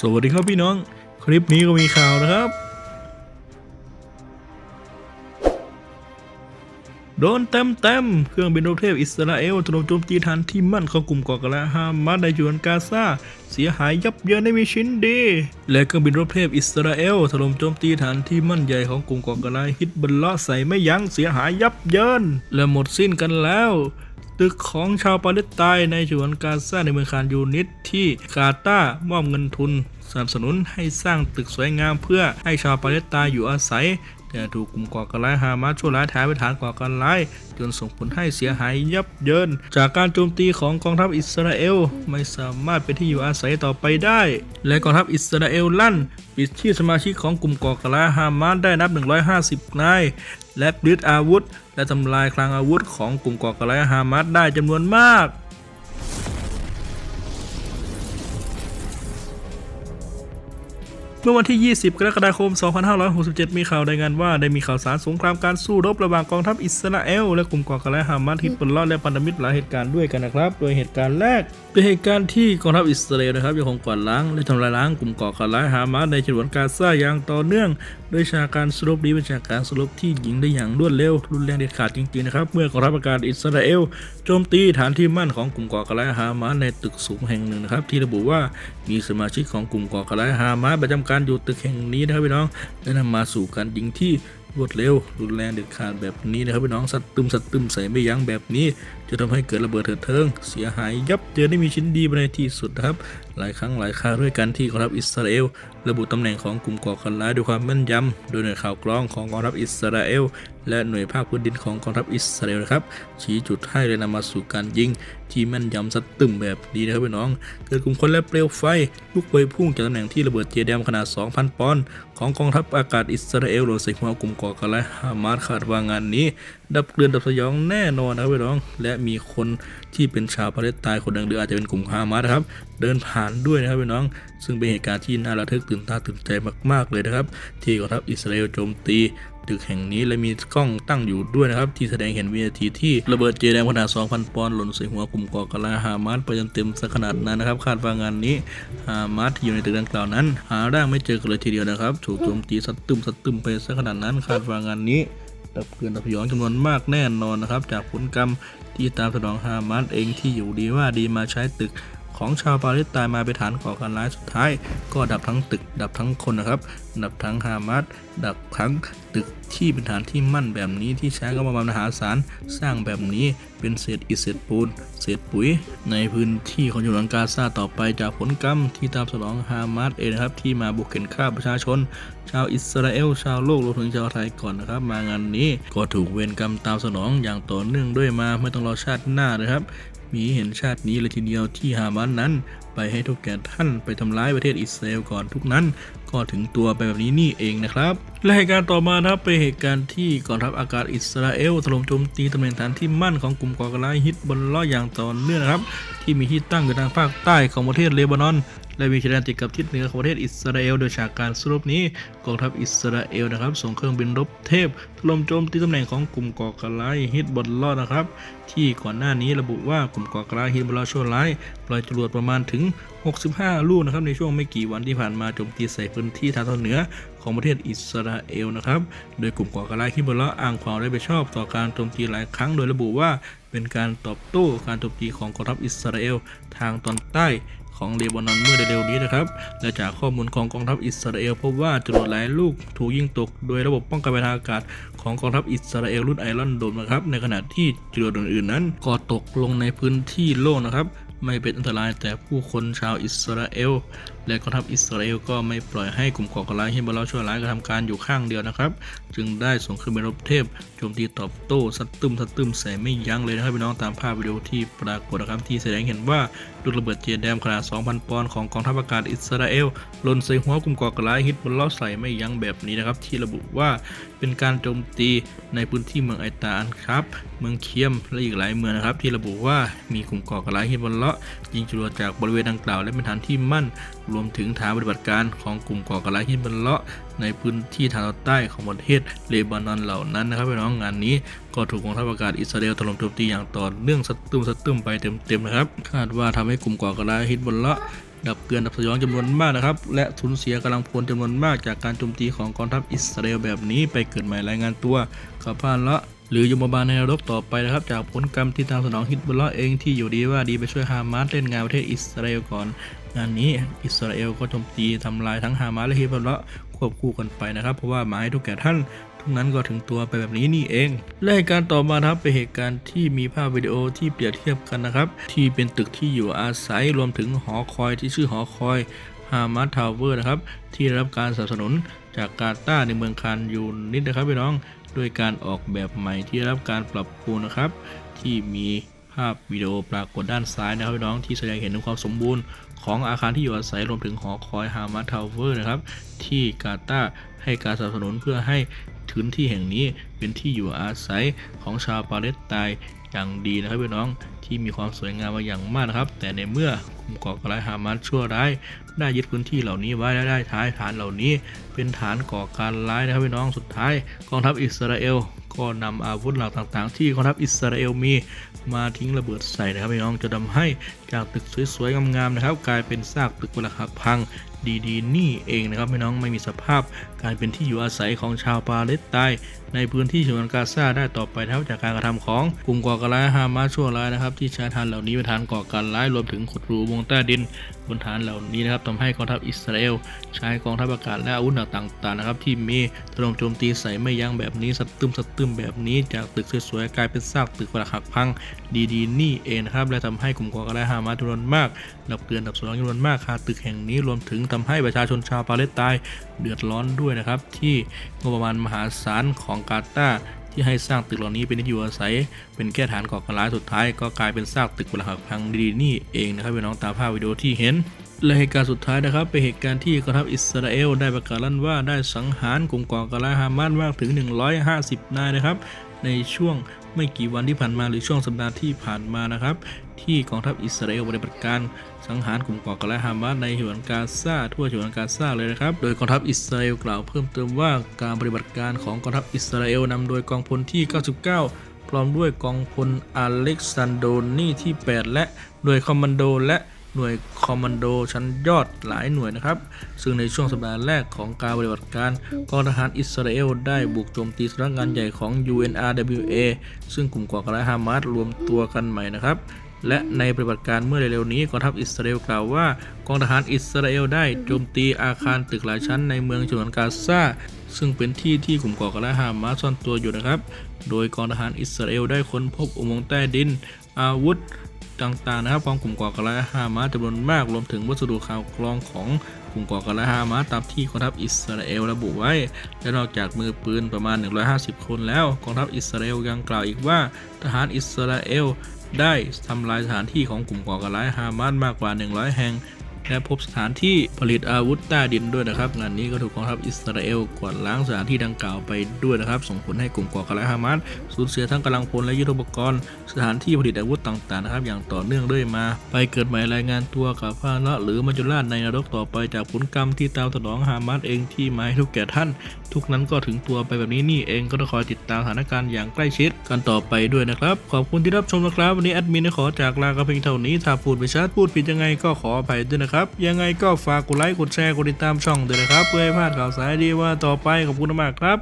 สวัสดีครับพี่น้อง คลิปนี้ก็มีข่าวนะครับ โดนเต็มเต็มเครื่องบินรบเทพอิสราเอลถล่มโจมตีฐานที่มั่นของกลุ่มก่อการร้ายฮามาสในฉนวนกาซาเสียหายยับเยินไม่มีชิ้นดี และเครื่องบินรบเทพอิสราเอลถล่มโจมตีฐานที่มั่นใหญ่ของกลุ่มก่อการร้ายฮิตบัลลาะใส่ไม่ยั้งเสียหายยับเยินและหมดสิ้นกันแล้ว ตึกของชาวปาเลสไตน์ในฉนวนกาซาในเมืองคานยูนิตที่กาตาร์มอบเงินทุนสนับสนุนให้สร้างตึกสวยงามเพื่อให้ชาวปาเลสไตน์อยู่อาศัย ถูกกลุ่มก่อการร้ายฮามาสชั่วร้ายท้ายไปฐานก่อการร้ายจนส่งผลให้เสียหายยับเยิน จากการโจมตีของกองทัพอิสราเอลไม่สามารถเป็นที่อยู่อาศัยต่อไปได้ และกองทัพอิสราเอลลั่น ปิดชีพสมาชิกของกลุ่มก่อการร้ายฮามาสได้นับ 150 นาย และยึดอาวุธ และทำลายคลังอาวุธของกลุ่มก่อการร้ายฮามาสได้จำนวนมาก มื่อวันที่ 20 กรกฎาคม 2567 มีข่าวรายงานว่าได้มีข่าวสารสงครามการสู้รบระหว่างกองทัพอิสราเอลและกลุ่มก่อการร้ายฮามาสฮิตบุลลอฮ์และพันธมิตรหลายเหตุการณ์ด้วยกันนะครับ โดยเหตุการณ์แรกเป็นเหตุการณ์ที่กองทัพอิสราเอลนะครับยังคงกวาดล้างและทำลายล้างกลุ่มก่อการร้ายฮามาสในฉนวนกาซาอย่างต่อเนื่อง โดยฉากการสรุปนี้เป็นฉากการสรุปที่ยิงได้อย่างรวดเร็วรุนแรงเด็ดขาดจริงๆนะครับเมื่อกองทัพอากาศอิสราเอลโจมตีฐานที่มั่นของกลุ่มก่อการร้ายฮามาสในตึกสูงแห่งหนึ่งนะครับที่ระบุว่ามีสมาชิกของกลุ่มก่อการร้ายฮามาสประจำการการอยู่ตึกแห่งนี้นะครับพี่น้องและนำมาสู่การยิงที่รวดเร็วรุนแรงเด็ดขาดแบบนี้นะครับพี่น้องสัตว์ตึมสัตว์ตึมใส่ไม่ยั้งแบบนี้ จะทำให้เกิดระเบิดเถิดเทิง เสียหายยับเยินได้มีชิ้นดีไปในที่สุดนะครับ หลายครั้งหลายคราด้วยกันที่กองทัพอิสราเอล ระบุตำแหน่งของกลุ่มก่อการร้ายด้วยความแม่นยำ โดยหน่วยข่าวกรองของกองทัพอิสราเอล และหน่วยภาคพื้นดินของกองทัพอิสราเอลนะครับ ชี้จุดให้เลยนำมาสู่การยิง ที่แม่นยำสัตว์ตึมแบบนี้นะครับพี่น้อง เกิดกลุ่มคนและเปลวไฟลุกไปพุ่งจากตำแหน่งที่ระเบิดเจแดมขนาด 2,000 ปอนด์ของกองทัพอากาศอิสราเอลหล่นใส่หัวกลุ่มก่อการร้ายฮามาสคาดว่างานนี้ดับเกลือนดับสยองแน่นอนนะครับพี่น้อง และมีคนที่เป็นชาวปาเลสไตน์คนหนึ่งหรืออาจจะเป็นกลุ่มฮามาสนะครับ เดินผ่านด้วยนะครับพี่น้อง ซึ่งเป็นเหตุการณ์ที่น่าระทึกตื่นตาตื่นใจมากๆเลยนะครับ ที่กองทัพอิสราเอลโจมตีตึกแห่งนี้และมีกล้องตั้งอยู่ด้วยนะครับ ที่แสดงเห็นวินาทีที่ระเบิดเจแดมขนาด 2,000 ปอนด์หล่นใส่หัวกลุ่มก่อการร้ายฮามาสไปจนเต็มสักขนาดนั้นนะครับ คาดว่างานนี้ฮามาสที่อยู่ในตึกดังกล่าวนั้น หาร่างไม่เจอกันเลยทีเดียวนะครับ ถูกโจมตีสัดตึมสัดตึมไปสักขนาดนั้น คาดว่างานนี้ ดับเกลือนดับพยองจำนวนมากแน่นอนนะครับ จากผลกรรมที่ตามสนองฮามาสเองที่อยู่ดีว่าดีมาใช้ตึก ของชาวปาเลสไตน์มาไปนฐานก่อการร้ายสุดท้าย ก็ดับทั้งตึก ดับทั้งคนนะครับ ดับทั้งฮามาสดับทั้งตึกที่เป็นฐานที่มั่นแบบนี้ที่ใช้กำลังมหาศาลสร้างแบบนี้เป็นเศษอิฐเศษปูน เศษปุ๋ย ในพื้นที่ของฉนวนกาซาต่อไปจากผลกรรมที่ตามสนองฮามาสเองนะครับ ที่มาบุกเข็นฆ่าประชาชน ชาวอิสราเอล ชาวโลกรวมถึงชาวไทยก่อนนะครับ มางานนี้ก็ถูกเวรกรรมตามสนองอย่างต่อเนื่องด้วยมาไม่ต้องรอชาติหน้านะครับ มีเห็นชาตินี้เลยทีเดียวที่ฮามาสนั้น ไปให้ทุกแก่ท่านไปทำร้ายประเทศอิสราเอลก่อนทุกนั้น ก็ถึงตัวไปแบบนี้นี่เองนะครับ และเหตุการณ์ต่อมานะครับเป็นเหตุการณ์ที่กองทัพอากาศอิสราเอลถล่มโจมตีตำแหน่งฐานที่มั่นของกลุ่มก่อการร้ายฮิตบนล้ออย่างต่อเนื่องนะครับ ที่มีที่ตั้งอยู่ทางภาคใต้ของประเทศเลบานอน และมีชายแดนติดกับทิศเหนือของประเทศอิสราเอล โดยฉากการสรุปนี้กองทัพอิสราเอลนะครับส่งเครื่องบินรบเทพถล่มโจมตีตำแหน่งของกลุ่มก่อการร้ายฮิตบอลล้อนะครับ ที่ก่อนหน้านี้ระบุว่ากลุ่มก่อการร้ายฮิตบอลล้อชั่วร้ายปล่อยจรวดประมาณถึง 65 ลูกนะครับในช่วงไม่กี่วันที่ผ่านมาโจมตีใส่พื้นที่ทางตอนเหนือของประเทศอิสราเอลนะครับ โดยกลุ่มก่อการร้ายฮิตบอลล้ออ้างความได้ไปชอบต่อการโจมตีหลายครั้งโดยระบุว่าเป็นการตอบโต้การโจมตีของกองทัพอิสราเอลทางตอนใต้ ของเลบานอนเมื่อเร็วๆนี้นะครับ และจากข้อมูลของกองทัพอิสราเอลพบว่าจรวดหลายลูกถูกยิงตกโดยระบบป้องกันทางอากาศของกองทัพอิสราเอลรุ่นไอรอนโดมนะครับ ในขณะที่จรวดอื่นๆนั้นก็ตกลงในพื้นที่โล่งนะครับ ไม่เป็นอันตรายแต่ผู้คนชาวอิสราเอล และกองทัพอิสราเอลก็ไม่ปล่อยให้กลุ่มก่อการร้ายฮิบอลชั่วร้ายกระทำการอยู่ข้างเดียวนะครับ จึงได้ส่งขึ้นไปรบเทพโจมตีตอบโต้สัตตึมสัตตึมใส่ไม่ยั้งเลยนะครับพี่น้องตามภาพวิดีโอที่ปรากฏนะครับที่แสดงเห็นว่าลูกระเบิดเจแดมขนาด 2,000 ปอนด์ของกองทัพอากาศอิสราเอลหล่นใส่หัวกลุ่มก่อการร้ายฮิตบอลใส่ไม่ยั้งแบบนี้นะครับ ที่ระบุว่าเป็นการโจมตีในพื้นที่เมืองไอตาอันครับ เมืองเคียมและอีกหลายเมืองนะครับ ที่ระบุว่ามีกลุ่มก่อการร้ายฮิตบอลยิงจรวดจากบริเวณดังกล่าวและเป็นฐานที่มั่นรวมถึงฐานปฏิบัติการของกลุ่มก่อการร้ายฮิตบอลเลาะในพื้นที่ทางตอนใต้ของประเทศเลบานอนเหล่านั้นนะครับพี่น้องงานนี้ก็ถูกกองทัพอากาศอิสราเอลถล่มโจมตีอย่างต่อเนื่องสตุ้มสตุ้มไปเต็มๆนะครับ คาดว่าทำให้กลุ่มก่อการร้ายฮิตบอลเลาะดับเกลือนดับสยองจำนวนมากนะครับ และสูญเสียกำลังพลจำนวนมากจากการโจมตีของกองทัพอิสราเอลแบบนี้ไปเกิดใหม่รายงานตัวกับพานละหรือยมบาลในนรกต่อไปนะครับ จากผลกรรมที่ตามสนองฮิตบุลเลาะเองที่อยู่ดีว่าดีไปช่วยฮามาสเล่นงานประเทศอิสราเอลก่อน งานนี้อิสราเอลก็โจมตีทำลายทั้งฮามาสและฮิบุลละควบคู่กันไปนะครับ เพราะว่าหมายทุกแก่ท่านทุกนั้นก็ถึงตัวไปแบบนี้นี่เอง และเหตุการณ์ต่อมาครับเป็นเหตุการณ์ที่มีภาพวิดีโอที่เปรียบเทียบกันนะครับ ที่เป็นตึกที่อยู่อาศัยรวมถึงหอคอยที่ชื่อหอคอยฮามาสทาวเวอร์นะครับ ที่ได้รับการสนับสนุนจากกาตาร์ในเมืองคานยูนิตนะครับพี่น้องด้วยการออกแบบใหม่ที่ได้รับการปรับปรุงนะครับ ที่มีาพวิดีโอปรากฏด้านซ้ายนะครับพี่น้องที่แสดงเห็นถึงความสมบูรณ์ของอาคารที่อยู่อาศัยรวมถึงหอคอยฮามาทาวเวอร์นะครับ ที่กาตาให้การสนับสนุนเพื่อให้พื้นที่แห่งนี้เป็นที่อยู่อาศัยของชาวปาเลสไตน์อย่างดีนะครับพี่น้องที่มีความสวยงามมาอย่างมากนะครับ แต่ในเมื่อกลุ่มก่อการร้ายฮามาสชั่วร้ายได้ยึดพื้นที่เหล่านี้ไว้และได้ท้ายฐานเหล่านี้ เป็นฐานก่อการร้ายนะครับพี่น้องสุดท้ายกองทัพอิสราเอล ก็นำอาวุธหลักต่างๆ ที่กองทัพอิสราเอลมีมาทิ้งระเบิดใส่นะครับพี่น้องจะทำให้จากตึกสวยๆงามๆนะครับ กลายเป็นซากตึกหลักหักพังดีๆ นี่เองนะครับพี่น้องไม่มีสภาพกายเป็นที่อยู่อาศัยของชาวปาเลสไตน์ในพื้นที่ฉนวนกาซาได้ต่อไปนะครับจากการกระทำของกลุ่มก่อการร้ายฮามาสชั่วร้ายนะครับที่ใช้ฐานเหล่านี้เป็นฐานก่อการร้ายรวมถึงขุดรูวงใต้ดินบนฐานเหล่านี้นะครับทำให้กองทัพอิสราเอลใช้กองทัพอากาศและอาวุธหนักต่างๆนะครับที่มีถล่มโจมตีใส่ไม่ยั้งแบบนี้สตึมสตึมแบบนี้จากตึกสวยๆกลายเป็นซากตึกปรักหักพังดีๆ นี่เองนะครับและทำให้กลุ่มก่อการร้ายฮามาสจำนวนมากดับเกลือนดับสนองจำนวนมากคาตึกแห่งนี้รวมถึงทำให้ประชาชนชาวปาเลสไตน์เดือดร้อนด้วยนะครับ ที่งบประมาณมหาศาลของกาตาร์ที่ให้สร้างตึกเหล่านี้เป็นที่อยู่อาศัย เป็นแค่ฐานก่อการร้ายสุดท้าย ก็กลายเป็นซากตึกปรักหักพังดีนี่เองนะครับพี่น้องตามภาพวิดีโอที่เห็นและเหตุการณ์สุดท้ายนะครับ เป็นเหตุการณ์ที่กองทัพอิสราเอลได้ประกาศลั่นว่าได้สังหารกลุ่มก่อการร้ายฮามาสมากถึง 150 นายนะครับ ในช่วงไม่กี่วันที่ผ่านมาหรือช่วงสัปดาห์ที่ผ่านมานะครับ ที่กองทัพอิสราเอลปฏิบัติการสังหารกลุ่มก่อการร้ายฮามาสในฉนวนกาซาทั่วฉนวนกาซาเลยนะครับ โดยกองทัพอิสราเอลกล่าวเพิ่มเติมว่าการปฏิบัติการของกองทัพอิสราเอลนำโดยกองพลที่ 99 พร้อมด้วยกองพลอเล็กซานโดนีที่ 8 และหน่วยคอมมานโดและ หน่วยคอมมานโดชั้นยอดหลายหน่วยนะครับ ซึ่งในช่วงสัปดาห์แรกของการปฏิบัติการกองทหารอิสราเอลได้บุกโจมตีสำนักงานใหญ่ของ UNRWA ซึ่งกลุ่มก่อการร้ายฮามาสรวมตัวกันใหม่นะครับและในปฏิบัติการเมื่อเร็วๆนี้กองทัพอิสราเอลกล่าวว่ากองทหารอิสราเอลได้โจมตีอาคารตึกหลายชั้นในเมืองฉนวนกาซาซึ่งเป็นที่ที่กลุ่มก่อการร้ายฮามาสซ่อนตัวอยู่นะครับ โดยกองทหารอิสราเอลได้ค้นพบอุโมงค์ใต้ดิน อาวุธ ต่างๆนะครับของกลุ่มก่อการร้ายฮามาสจำนวนมากรวมถึงวัสดุข่าวกรองของกลุ่มก่อการร้ายฮามาสตามที่กองทัพอิสราเอลระบุไว้ และนอกจากมือปืนประมาณ 150 คนแล้วกองทัพอิสราเอลยังกล่าวอีกว่าทหารอิสราเอลได้ทำลายสถานที่ของกลุ่มก่อการร้ายฮามาสมากกว่า 100 แห่ง และพบสถานที่ผลิตอาวุธใต้ดินด้วยนะครับ งานนี้ก็ถูกกองทัพอิสราเอลกวาดล้างสถานที่ดังกล่าวไปด้วยนะครับ ส่งผลให้กลุ่มก่อการร้ายฮามาสสูญเสียทั้งกำลังพลและยุทโธปกรณ์ สถานที่ผลิตอาวุธต่างๆนะครับ อย่างต่อเนื่องเรื่อยมา ไปเกิดใหม่รายงานตัวกับพาละหรือมัจจุราชในนรกต่อไปจากผลกรรมที่ตามสนองฮามาสเองที่มายทุกแก่ท่าน ทุกนั้นก็ถึงตัวไปแบบนี้นี่เองก็ต้องคอยติดตามสถานการณ์อย่างใกล้ชิดกันต่อไปด้วยนะครับขอบคุณที่รับชมนะครับวันนี้แอดมินขอจากลากันเพียงเท่านี้ถ้าพูดไปชัดพูดผิดยังไงก็ขออภัยด้วยนะครับ ยังไงก็ฝากกดไลค์กดแชร์กดติดตามช่องด้วยนะครับ เพื่อให้พลาดข่าวสารดีว่าต่อไปขอบคุณมากครับ